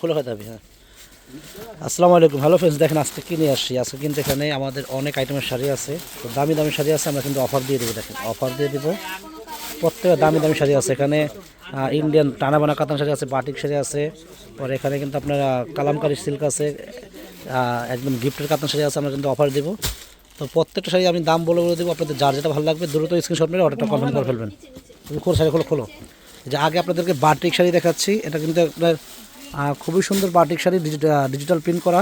খোলা হয়ে যাবে হ্যাঁ। আসসালামু আলাইকুম। হ্যালো ফ্রেন্ডস দেখেন আজকে কিনে আসছি। আজকে কিন্তু এখানে আমাদের অনেক আইটেমের শাড়ি আছে। তো দামি দামি শাড়ি আছে, আমরা কিন্তু অফার দিয়ে দেবো, দেখেন। অফার দিয়ে দেবো। প্রত্যেকটা দামি দামি শাড়ি আছে। এখানে ইন্ডিয়ান টানা বানা কাতান শাড়ি আছে বাটিক শাড়ি আছে। পরে এখানে কিন্তু আপনার কালামকারি সিল্ক আছে। একদম গিফটের কাতান শাড়ি আছে, আমরা কিন্তু অফার দেবো। তো প্রত্যেকটা শাড়ি আমি দাম বলে বলে দেবো। আপনাদের যার যেটা ভালো লাগবে, দ্রুত স্ক্রিনশট মেরে অর্ডারটা কনফার্ম করে ফেলবেন। তুমি খোলো শাড়ি খোলো? খোলো। যে আগে আপনাদেরকে বাটিক শাড়ি দেখাচ্ছি, এটা কিন্তু আপনার খুবই সুন্দর বাটিক শাড়ি ডিজিটাল প্রিন্ট করা।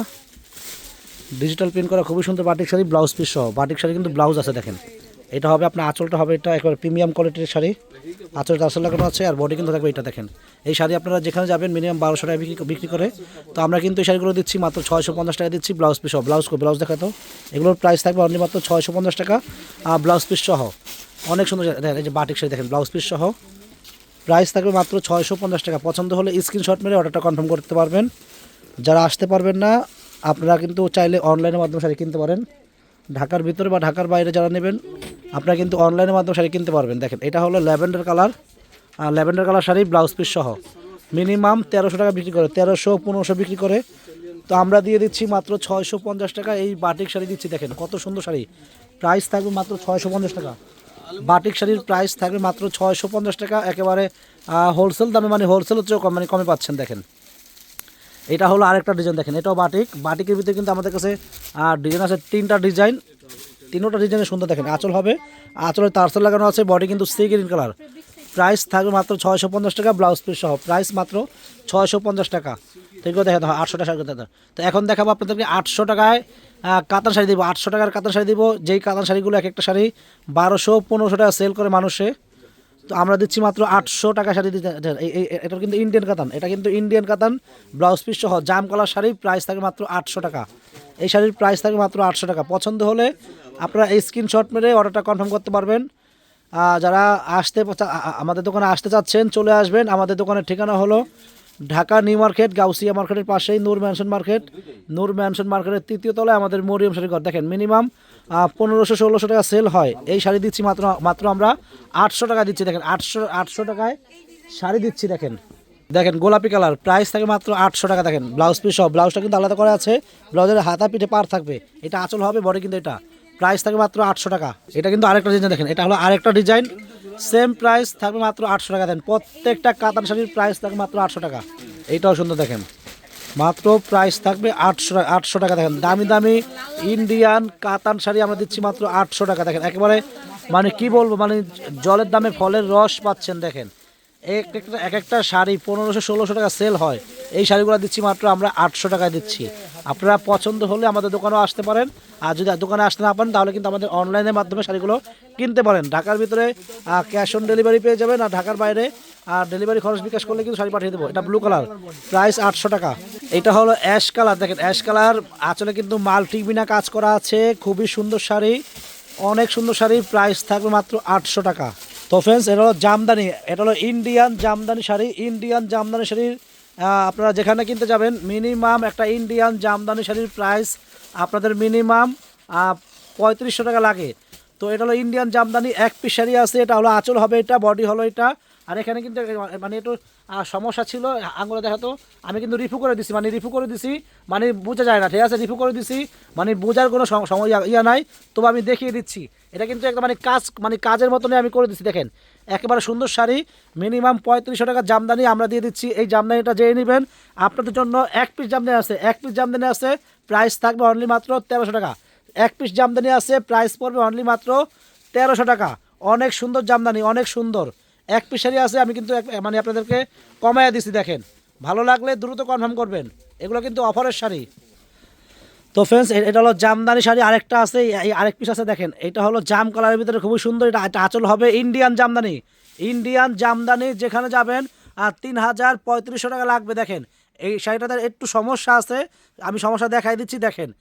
ডিজিটাল প্রিন্ট করা খুবই সুন্দর বাটিক শাড়ি ব্লাউজ পিস সহ। বাটিক শাড়ি কিন্তু ব্লাউজ আছে, দেখেন। এটা হবে আপনার, আঁচলটা হবে এটা একবার প্রিমিয়াম কোয়ালিটির শাড়ি। আঁচলটা আসল লাগানো আছে, আর বডি কিন্তু থাকবে এটা, দেখেন। এই শাড়ি আপনারা যেখানে যাবেন মিনিমাম বারোশো টাকা বিক্রি করে। তো আমরা কিন্তু এই শাড়িগুলো দিচ্ছি মাত্র ছয়শো পঞ্চাশ টাকা দিচ্ছি ব্লাউজ পিস সহ। ব্লাউজ ব্লাউজ দেখাতো এগুলোর প্রাইস থাকবে অনলি মাত্র ছয়শো পঞ্চাশ টাকা ব্লাউজ পিস সহ। অনেক সুন্দর এই যে বাটিক শাড়ি, দেখেন ব্লাউজ পিস সহ। প্রাইস থাকবে মাত্র ছয়শো পঞ্চাশ টাকা। পছন্দ হলে স্ক্রিনশট মেরে অর্ডারটা কনফার্ম করতে পারবেন। যারা আসতে পারবেন না, আপনারা কিন্তু চাইলে অনলাইনের মাধ্যমে শাড়ি কিনতে পারেন। ঢাকার ভিতরে বা ঢাকার বাইরে যারা নেবেন, আপনারা কিন্তু অনলাইনের মাধ্যমে শাড়ি কিনতে পারবেন। দেখেন, এটা হলো lavender colour. Lavender colour sari, blouse piece সহ। মিনিমাম তেরোশো টাকা বিক্রি করে, তেরোশো পনেরোশো বিক্রি করে। তো আমরা দিয়ে দিচ্ছি মাত্র ছয়শো পঞ্চাশ টাকা। এই বাটিক শাড়ি দিচ্ছি, দেখেন কত সুন্দর শাড়ি। প্রাইস থাকবে মাত্র ছয়শো পঞ্চাশ টাকা। বাটিক শাড়ির প্রাইস থাকবে মাত্র ছয়শো পঞ্চাশ টাকা। একেবারে হোলসেল দামে মানে হোলসেল চেয়েও কম মানে কমে পাচ্ছেন, দেখেন। এটা হলো আরেকটা ডিজাইন দেখেন, এটাও বাটিক। বাটিকের ভিতরে কিন্তু আমাদের কাছে ডিজাইন আছে তিনটা ডিজাইন তিনোটা ডিজাইনের সুন্দর, দেখেন, আঁচল হবে। আঁচলের তারসেল লাগানো আছে বডি কিন্তু সি গ্রিন কালার প্রাইস থাকবে মাত্র ছয়শো পঞ্চাশ টাকা ব্লাউজ পিস সহ। প্রাইস মাত্র ছয়শো পঞ্চাশ টাকা। এগুলো দেখেন আটশো টাকা তো এখন দেখাবো আপনাদেরকে আটশো টাকায় কাতান শাড়ি দিব, আটশো টাকার কাতান শাড়ি দিব। যেই কাতান শাড়িগুলো এক একটা শাড়ি বারোশো, পনেরোশো টাকা সেল করে মানুষে। তো আমরা দিচ্ছি মাত্র আটশো টাকা শাড়ি দিতে এটা কিন্তু ইন্ডিয়ান কাতান, এটা কিন্তু ইন্ডিয়ান কাতান ব্লাউজ পিস সহ, জাম কালার শাড়ি প্রাইস থাকে মাত্র আটশো টাকা। এই শাড়ির প্রাইস থাকে মাত্র আটশো টাকা। পছন্দ হলে আপনারা এই স্ক্রিনশট মেরে অর্ডারটা কনফার্ম করতে পারবেন। যারা আসতে আমাদের দোকানে আসতে চাচ্ছেন, চলে আসবেন। আমাদের দোকানের ঠিকানা হলো ঢাকা নিউ মার্কেট, গাউসিয়া মার্কেটের পাশেই Noor mansion market. Noor mansion মার্কেটের তৃতীয় তলায় আমাদের মরিয়ম শাড়ি ঘর। দেখেন, মিনিমাম পনেরোশো, ষোলোশো টাকা সেল হয়। এই শাড়ি দিচ্ছি মাত্র মাত্র আমরা আটশো টাকা দিচ্ছি। দেখেন, আটশো আটশো টাকায় শাড়ি দিচ্ছি, দেখেন। দেখেন, গোলাপি কালার। প্রাইস থাকে মাত্র আটশো টাকা, দেখেন। ব্লাউজ পিস সব। ব্লাউজটা কিন্তু আলাদা করা আছে। ব্লাউজের হাতা পিঠে পার থাকবে। এটা আঁচল হবে, বডি কিন্তু এটা। প্রাইস থাকে মাত্র আটশো টাকা। এটা কিন্তু আরেকটা ডিজাইন দেখেন। এটা হলো আরেকটা ডিজাইন সেম প্রাইস থাকবে মাত্র আটশো টাকা দেন। প্রত্যেকটা কাতান শাড়ির প্রাইস থাকবে মাত্র আটশো টাকা। এইটাও সুন্দর দেখেন। মাত্র প্রাইস থাকবে আটশো টাকা আটশো টাকা দেখেন। দামি দামি ইন্ডিয়ান কাতান শাড়ি আমরা দিচ্ছি মাত্র আটশো টাকা দেখেন। একেবারে মানে কি বলব মানে জলের দামে ফলের রস পাচ্ছেন দেখেন। এক একটা এক একটা শাড়ি পনেরোশো ষোলোশো টাকা সেল হয়। এই শাড়িগুলো দিচ্ছি মাত্র আমরা আটশো টাকায় দিচ্ছি। আপনারা পছন্দ হলে আমাদের দোকানেও আসতে পারেন। আর যদি দোকানে আসতে না পারেন, তাহলে কিন্তু আমাদের অনলাইনের মাধ্যমে শাড়িগুলো কিনতে পারেন। ঢাকার ভিতরে ক্যাশ অন ডেলিভারি পেয়ে যাবেন, আর ঢাকার বাইরে, আর ডেলিভারি খরচ বিকাশ করলে কিন্তু শাড়ি পাঠিয়ে দেবো। এটা ব্লু কালার প্রাইস আটশো টাকা। এটা হলো অ্যাশ কালার দেখেন অ্যাশ কালার আঁচলে কিন্তু মাল্টি বিনা কাজ করা আছে। খুবই সুন্দর শাড়ি। অনেক সুন্দর শাড়ির প্রাইস থাকবে মাত্র আটশো টাকা। তো ফ্রেন্ডস এটা হলো জামদানি। এটা হলো ইন্ডিয়ান জামদানি শাড়ি। ইন্ডিয়ান জামদানি শাড়ির আপনারা যেখানে কিনতে যাবেন মিনিমাম একটা ইন্ডিয়ান জামদানি শাড়ির প্রাইস আপনাদের মিনিমাম পঁয়ত্রিশশো টাকা লাগে। তো এটা হলো ইন্ডিয়ান জামদানি, এক পিস শাড়ি আছে, এটা হলো আঁচল হবে এটা বডি হলো এটা। আর এখানে কিন্তু মানে একটু সমস্যা ছিল আঙুলে দেখাতো আমি কিন্তু রিফু করে দিছি মানে রিফু করে দিছি মানে বোঝা যায় না, ঠিক আছে রিফু করে দিছি মানে বোঝার কোনো সময় ইয়া- নাই, তবে আমি দেখিয়ে দিচ্ছি। এটা কিন্তু একটা মানে কাজ মানে কাজের মতনই আমি করে দিচ্ছি দেখেন। একেবারে সুন্দর শাড়ি মিনিমাম পঁয়ত্রিশশো টাকার জামদানি আমরা দিয়ে দিচ্ছি। এই জামদানিটা যেয়ে নেবেন। আপনাদের জন্য এক পিস জামদানি আছে। এক পিস জামদানি আছে প্রাইস থাকবে অনলি মাত্র তেরোশো টাকা। এক পিস জামদানি আছে প্রাইস পড়বে অনলি মাত্র তেরোশো টাকা। অনেক সুন্দর জামদানি, অনেক সুন্দর। এক পিস শাড়ি আছে, আমি কিন্তু মানে আপনাদেরকে কমাইয়া দিচ্ছি দেখেন। ভালো লাগলে দ্রুত কনফার্ম করবেন। এগুলো কিন্তু অফারের শাড়ি। তো ফ্রেন্ডস এটা হলো জামদানি শাড়ি, আরেকটা আছে, এই- আরেক পিস আছে, দেখেন, এটা হলো জাম কালারের ভিতরে খুবই সুন্দর, এটা এটা আঁচল হবে ইন্ডিয়ান জামদানি। ইন্ডিয়ান জামদানি, যেখানে যাবেন আর তিন হাজার পঁয়ত্রিশশো টাকা লাগবে, দেখেন। এই শাড়িটাতে একটু সমস্যা আছে, আমি সমস্যা দেখাই দিচ্ছি, দেখেন।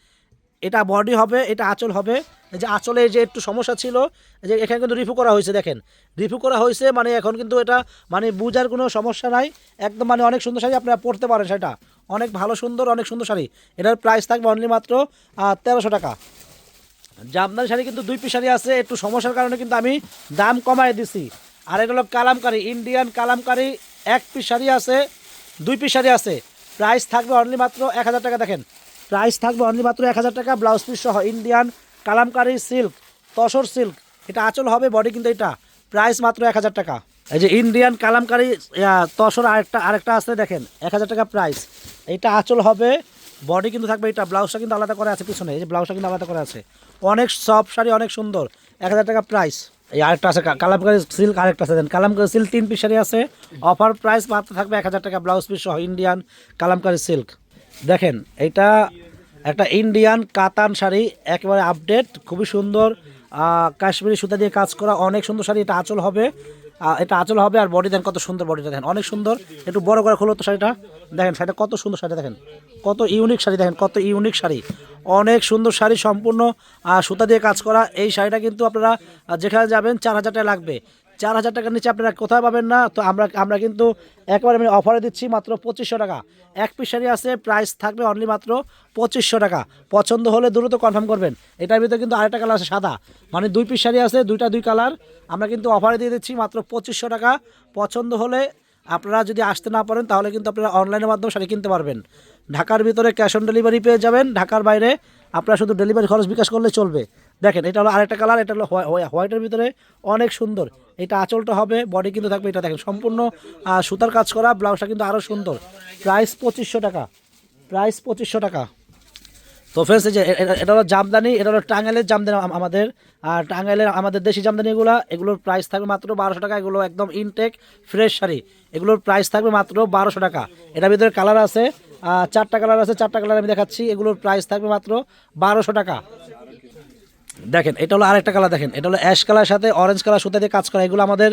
এটা বডি হবে, এটা আঁচল হবে। যে আঁচলে যে একটু সমস্যা ছিল যে এখানে কিন্তু রিফু করা হয়েছে, দেখেন। রিফু করা হয়েছে মানে এখন কিন্তু এটা মানে বুঝার কোনো সমস্যা নাই। একদম মানে অনেক সুন্দর শাড়ি আপনারা পরতে পারেন সেটা। অনেক ভালো, সুন্দর, অনেক সুন্দর শাড়ি। এটার প্রাইস থাকবে অনলি মাত্র তেরোশো টাকা। জামদানি শাড়ি কিন্তু দুই পিস শাড়ি আছে, একটু সমস্যার কারণে কিন্তু আমি দাম কমায় দিছি। আর এটা হলো কালামকারি ইন্ডিয়ান কালামকারি, এক পিস শাড়ি আছে, দুই পিস শাড়ি আছে। প্রাইস থাকবে অনলি মাত্র এক হাজার টাকা, দেখেন। প্রাইস থাকবে অনলি মাত্র এক হাজার টাকা ব্লাউজ পিস সহ Indian kalamkari silk tussar silk এটা আঁচল হবে বডি কিন্তু এটা। প্রাইস মাত্র এক হাজার টাকা। এই যে ইন্ডিয়ান কালামকারি তসর আরেকটা আরেকটা আছে, দেখেন, এক হাজার টাকা প্রাইস এটা আঁচল হবে বডি কিন্তু থাকবে এটা ব্লাউজটা কিন্তু আলাদা করে আছে পিছনে, এই যে ব্লাউজটা কিন্তু আলাদা করে আছে। অনেক সফট শাড়ি, অনেক সুন্দর, এক হাজার টাকা প্রাইস এই আরেকটা আছে কালামকারি সিল্ক আরেকটা আছে দেন কালামকারি সিল্ক তিন পিস শাড়ি আছে। অফার প্রাইস মাত্র থাকবে এক হাজার টাকা ব্লাউজ পিস সহ ইন্ডিয়ান কালামকারি সিল্ক দেখেন, এটা একটা ইন্ডিয়ান কাতান শাড়ি, একেবারে আপডেট খুবই সুন্দর। কাশ্মীরি সুতা দিয়ে কাজ করা, অনেক সুন্দর শাড়ি, এটা আঁচল হবে। এটা আঁচল হবে আর বডি দেন, কত সুন্দর বডিটা দেখেন, অনেক সুন্দর। একটু বড় করে খোলো তো শাড়িটা। দেখেন, শাড়িটা কত সুন্দর শাড়ি দেখেন, কত ইউনিক শাড়ি দেখেন, কত ইউনিক শাড়ি। অনেক সুন্দর শাড়ি সম্পূর্ণ সুতা দিয়ে কাজ করা। এই শাড়িটা কিন্তু আপনারা যেখানে যাবেন, চার হাজার টাকা লাগবে। চার হাজার টাকার নিচে আপনারা কোথায় পাবেন না। তো আমরা আমরা কিন্তু একবারে আমি অফারে দিচ্ছি মাত্র পঁচিশশো টাকা। এক পিস শাড়ি আছে প্রাইস থাকবে অনলি মাত্র পঁচিশশো টাকা। পছন্দ হলে দ্রুত কনফার্ম করবেন। এটার ভিতরে কিন্তু আরেকটা কালার আছে সাদা। মানে দুই পিস শাড়ি আছে, দুইটা দুই কালার আমরা কিন্তু অফারে দিয়ে দিচ্ছি মাত্র পঁচিশশো টাকা। পছন্দ হলে আপনারা যদি আসতে না পারেন, তাহলে কিন্তু আপনারা অনলাইনের মাধ্যমে শাড়ি কিনতে পারবেন। ঢাকার ভিতরে ক্যাশ অন ডেলিভারি পেয়ে যাবেন। ঢাকার বাইরে আপনারা শুধু ডেলিভারি খরচ বিকাশ করলে চলবে। দেখেন, এটা হলো আরেকটা কালার এটা হলো হোয়া- হোয়া- হোয়াইটের ভিতরে অনেক সুন্দর। এটা আঁচলটা হবে বডি কিন্তু থাকবে, এটা দেখেন, সম্পূর্ণ সুতার কাজ করা ব্লাউজটা কিন্তু আরও সুন্দর। প্রাইস পঁচিশশো টাকা। প্রাইস পঁচিশশো টাকা। তো ফ্রেন্ডস এই যে এটা হলো জামদানি, এটা হলো টাঙ্গাইলের জামদানি আমাদের। আর টাঙ্গাইলের আমাদের দেশি জামদানিগুলো, এগুলোর প্রাইস থাকবে মাত্র বারোশো টাকা, এগুলো একদম ইনটেক ফ্রেশ শাড়ি। এগুলোর প্রাইস থাকবে মাত্র বারোশো টাকা। এটার ভিতরে কালার আছে চারটা কালার আছে, চারটা কালার আমি দেখাচ্ছি, এগুলোর প্রাইস থাকবে মাত্র বারোশো টাকা। দেখেন, এটা হলো আরেকটা কালার দেখেন, এটা হলো অ্যাশ কালার সাথে অরেঞ্জ কালার সুতা দিয়ে কাজ করা, এগুলো আমাদের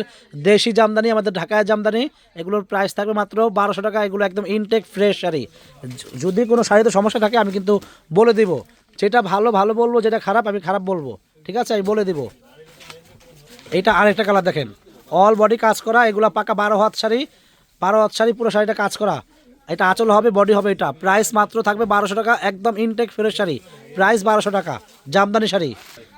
দেশি জামদানি, আমাদের ঢাকায় জামদানি, এগুলোর প্রাইস থাকবে মাত্র বারোশো টাকা, এগুলো একদম ইনটেক ফ্রেশ শাড়ি। যদি কোনো শাড়িতে সমস্যা থাকে, আমি কিন্তু বলে দিব। যেটা ভালো ভালো বলব, যেটা খারাপ, আমি খারাপ বলব। ঠিক আছে? আমি বলে দিব। এইটা আরেকটা কালার দেখেন। অল বডি কাজ করা, এগুলো পাকা বারো হাত শাড়ি, বারো হাত শাড়ি পুরো শাড়িটা কাজ করা। এটা আঁচল হবে বডি হবে এটা। প্রাইস মাত্র থাকবে বারোশো টাকা, একদম ইনটেক ফ্রেশ শাড়ি। প্রাইস বারোশো টাকা, জামদানি শাড়ি।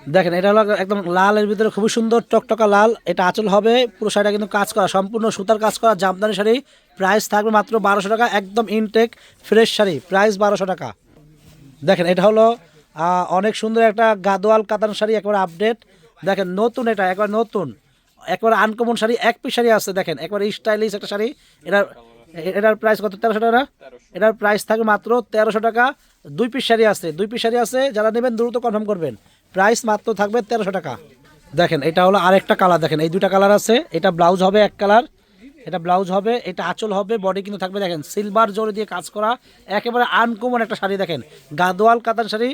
দেখেন, এটা হলো একদম লালের ভিতরে খুবই সুন্দর, টকটকা লাল। এটা আঁচল হবে, পুরো শাড়িটা কিন্তু কাজ করা, সম্পূর্ণ সুতার কাজ করা জামদানি শাড়ি। প্রাইস থাকবে মাত্র বারোশো টাকা, একদম ইনটেক ফ্রেশ শাড়ি। প্রাইস বারোশো টাকা। দেখেন, এটা হলো অনেক সুন্দর একটা গাদোয়াল কাতান শাড়ি, একবার আপডেট দেখেন, নতুন এটা, একবার নতুন। একবার আনকমন শাড়ি, এক পিস শাড়ি আছে, দেখেন। একবার স্টাইলিশ একটা শাড়ি। এটার এ- এটার প্রাইস কত? তেরোশো টাকা এটার প্রাইস থাকবে মাত্র তেরোশো টাকা। দুই পিস শাড়ি আছে। দুই পিস শাড়ি আছে যারা নেবেন দ্রুত কনফার্ম করবেন। প্রাইস মাত্র থাকবে তেরোশো টাকা। দেখেন এটা হলো আরেকটা কালার দেখেন এই দুইটা কালার আছে। এটা ব্লাউজ হবে এক কালার এটা ব্লাউজ হবে এটা আঁচল হবে বডি কিন্তু থাকবে দেখেন সিলভার জোরে দিয়ে কাজ করা একেবারে আনকমন একটা শাড়ি দেখেন। গাদোয়াল কাতান শাড়ি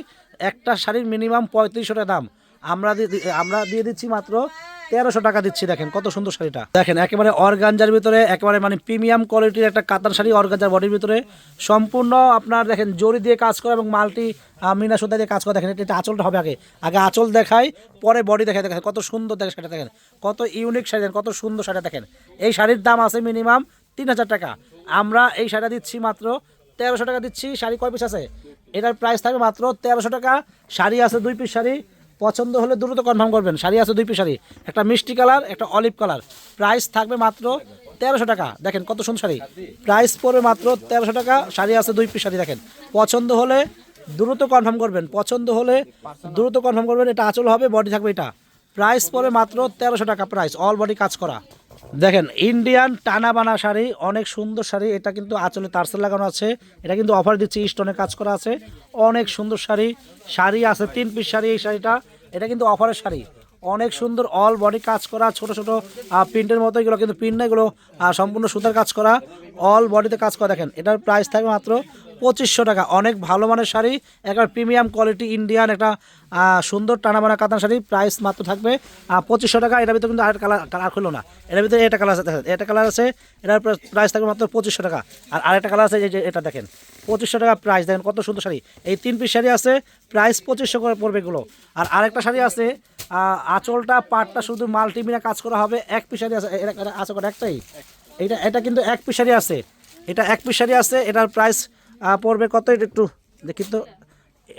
একটা শাড়ির মিনিমাম পঁয়ত্রিশশো টাকা দাম। আমরা আমরা দিয়ে দিচ্ছি মাত্র তেরোশো টাকা দিচ্ছি, দেখেন কত সুন্দর শাড়িটা। দেখেন, একেবারে অর্গানজার ভিতরে, একেবারে মানে প্রিমিয়াম কোয়ালিটির একটা কাতার শাড়ি, অর্গানজার বডির ভিতরে। সম্পূর্ণ আপনার, দেখেন জরি দিয়ে কাজ করা এবং মাল্টি মিনা সুতা দিয়ে কাজ করা। দেখেন, এটা আঁচলটা হবে আগে। আগে আঁচল দেখাই, পরে বডি দেখাই। দেখেন, কত সুন্দর দেখেন শাড়িটা, দেখেন। কত ইউনিক শাড়ি, দেখেন, কত সুন্দর শাড়িটা, দেখেন। এই শাড়ির দাম আছে মিনিমাম তিন হাজার টাকা। আমরা এই শাড়িটা দিচ্ছি মাত্র তেরোশো টাকা দিচ্ছি। শাড়ি কয় পিস আছে? এটার প্রাইস থাকবে মাত্র তেরোশো টাকা। শাড়ি আছে দুই পিস শাড়ি। পছন্দ হলে দ্রুত কনফার্ম করবেন। শাড়ি আছে দুই পিস শাড়ি, একটা মিষ্টি কালার, একটা অলিভ কালার প্রাইস থাকবে মাত্র তেরোশো টাকা। দেখেন কত সুন্দর শাড়ি। প্রাইস পড়বে মাত্র তেরোশো টাকা। শাড়ি আছে দুই পিস শাড়ি, দেখেন। পছন্দ হলে দ্রুত কনফার্ম করবেন। পছন্দ হলে দ্রুত কনফার্ম করবেন। এটা আঁচল হবে বডি থাকবে এটা। প্রাইস পড়বে মাত্র তেরোশো টাকা প্রাইস অল বডি কাজ করা। দেখেন ইন্ডিয়ান টানা বানা শাড়ি, অনেক সুন্দর শাড়ি। এটা কিন্তু আঁচলে তারসেল লাগানো আছে। এটা কিন্তু অফার দিচ্ছে স্টোনে কাজ করা আছে। অনেক সুন্দর শাড়ি। শাড়ি আছে তিন পিস শাড়ি, এই শাড়িটা। এটা কিন্তু অফারের শাড়ি। অনেক সুন্দর অল বডি কাজ করা, ছোট ছোট প্রিন্টের মতো এগুলো, কিন্তু প্রিন্ট না এগুলো সম্পূর্ণ সুতার কাজ করা অল বডিতে কাজ করা। দেখেন, এটার প্রাইস থাকবে মাত্র পঁচিশশো টাকা। অনেক ভালো মানের শাড়ি একবার প্রিমিয়াম কোয়ালিটি ইন্ডিয়ান একটা সুন্দর টানাবানা কাতান শাড়ি প্রাইস মাত্র থাকবে পঁচিশশো টাকা। এটার ভিতরে কিন্তু আর কালার কালার খুললো না। এটার ভিতরে এটা কালার আছে দেখেন, এটা কালার আছে এটার প্রাইস থাকবে মাত্র পঁচিশশো টাকা। আর আরেকটা কালার আছে এই যে এটা দেখেন পঁচিশশো টাকা প্রাইস দেখেন কত সুন্দর শাড়ি। এই তিন পিস শাড়ি আছে প্রাইস পঁচিশশো করে পড়বে এগুলো। আর আরেকটা শাড়ি আছে আঁচলটা পাটটা শুধু মাল্টিমিনা কাজ করা হবে এক পিস শাড়ি আছে এটা- এটা আছে কটা একটাই? এটা এটা কিন্তু এক পিস শাড়ি আছে। এটা এক পিস শাড়ি আছে এটার প্রাইস পড়বে কত? এটা একটু দেখি তো।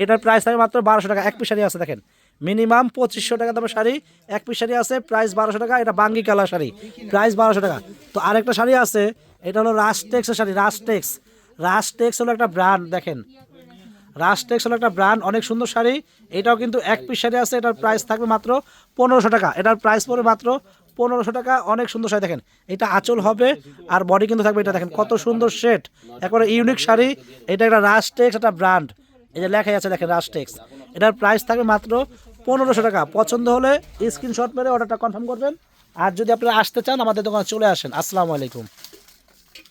এটার প্রাইস থাকে মাত্র বারোশো টাকা। এক পিস শাড়ি আছে, দেখেন। মিনিমাম পঁচিশশো টাকা দামের শাড়ি। এক পিস শাড়ি আছে প্রাইস বারোশো টাকা। এটা বাঙ্গি কালার শাড়ি। প্রাইস বারোশো টাকা। তো আরেকটা শাড়ি আছে। এটা হলো রাস্টেক্সের শাড়ি রাস্টেক্স রাস্টেক্স হলো একটা ব্র্যান্ড দেখেন। রাস্টেক্স হলো একটা ব্র্যান্ড অনেক সুন্দর শাড়ি। এটাও কিন্তু এক পিস শাড়ি আছে। এটার প্রাইস থাকবে মাত্র পনেরোশো টাকা। এটার প্রাইস পড়বে মাত্র পনেরোশো টাকা, অনেক সুন্দর শাড়ি দেখেন। এটা আঁচল হবে আর বডি কিন্তু থাকবে এটা দেখেন, কত সুন্দর শেড একবারে ইউনিক শাড়ি, এটা একটা রাস্টেক্স একটা ব্র্যান্ড এই যে লেখাই আছে দেখেন রাস্টেক্স এটার প্রাইস থাকবে মাত্র পনেরোশো টাকা। পছন্দ হলে স্ক্রিনশট মেরে অর্ডারটা কনফার্ম করবেন। আর যদি আপনারা আসতে চান, আমাদের দোকানে চলে আসেন। আসসালামু আলাইকুম।